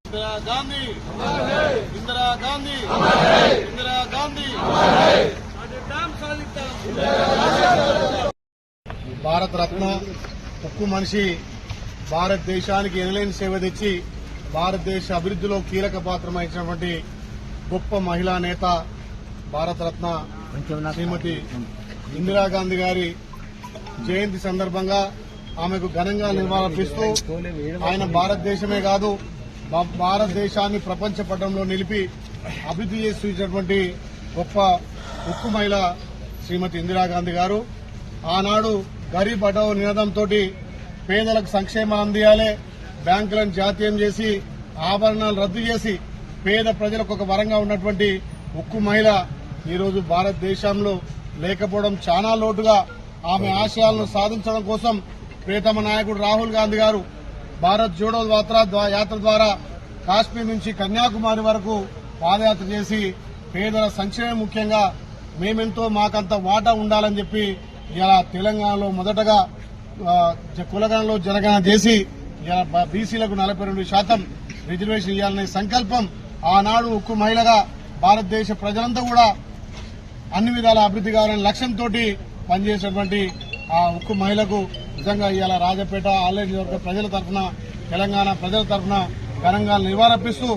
ఇందిరా గాంధీ. ఇందిరా గాంధీ. ఇందిరా గాంధీ. భారత రత్న ఉక్కు మనిషి భారతదేశానికి ఎనలేని సేవ తెచ్చి భారతదేశ అభివృద్ధిలో కీలక పాత్ర వహించినటువంటి గొప్ప మహిళా నేత భారతరత్న శ్రీమతి ఇందిరాగాంధీ గారి జయంతి సందర్భంగా ఆమెకు ఘనంగా నివాళులర్పిస్తూ ఆయన భారతదేశమే కాదు భారతదేశాన్ని ప్రపంచ పటంలో నిలిపి అభివృద్ధి చేసినటువంటి గొప్ప ఉక్కు మహిళ శ్రీమతి ఇందిరాగాంధీ గారు. ఆనాడు గరీబ్ అటవ్ నినాదంతో పేదలకు సంక్షేమం అందియాలే బ్యాంకులను జాతీయం చేసి ఆభరణాలు రద్దు చేసి పేద ప్రజలకు ఒక వరంగా ఉన్నటువంటి ఉక్కు మహిళ ఈరోజు భారతదేశంలో లేకపోవడం చాలా లోటుగా ఆమె ఆశయాలను సాధించడం కోసం ప్రియతమ నాయకుడు రాహుల్ గాంధీ గారు భారత్ జోడో యాత్ర యాత్ర ద్వారా కాశ్మీర్ నుంచి కన్యాకుమారి వరకు పాదయాత్ర చేసి పేదల సంక్షేమం ముఖ్యంగా మేమెంతో మాకంత వాటా ఉండాలని చెప్పి ఇలా తెలంగాణలో మొదటగా జ- కులగణలో జనగణన చేసి ఇలా బీసీలకు నలభై రెండు శాతం రిజర్వేషన్ ఇవ్వాలనే సంకల్పం ఆనాడు ఉక్కు మహిళగా భారతదేశ ప్రజలంతా కూడా అన్ని విధాల అభివృద్ధి కావాలనే లక్ష్యంతో పనిచేసినటువంటి ఆ ఉక్కు మహిళకు నిజంగా ఇవాళ రాజపేట ఆలేరు ప్రజల తరఫున తెలంగాణ ప్రజల తరఫున ఘనంగా నివారపిస్తూ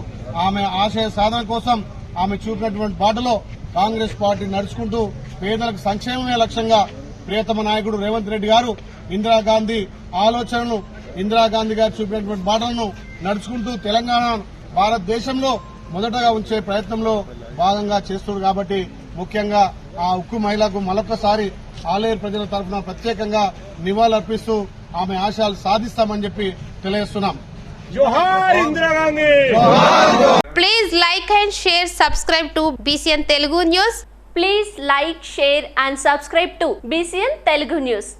ఆమె ఆశయ సాధన కోసం ఆమె చూపినటువంటి బాటలో కాంగ్రెస్ పార్టీ నడుచుకుంటూ పేదలకు సంక్షేమమే లక్ష్యంగా ప్రియతమ నాయకుడు రేవంత్ రెడ్డి గారు ఇందిరాగాంధీ ఆలోచనను ఇందిరాగాంధీ గారు చూపినటువంటి బాటలను నడుచుకుంటూ తెలంగాణ భారతదేశంలో మొదటగా ఉంచే ప్రయత్నంలో భాగంగా చేస్తుంది కాబట్టి ముఖ్యంగా ఆ ఉక్కు మహిళకు మరొకసారి ఆలయ ప్రజల తరఫున ప్రత్యేకంగా నివాళులర్పిస్తూ ఆమె ఆశాలు సాధిస్తామని చెప్పి తెలియజేస్తున్నాం. Please like and share subscribe to BCN Telugu news please like share and subscribe to BCN Telugu news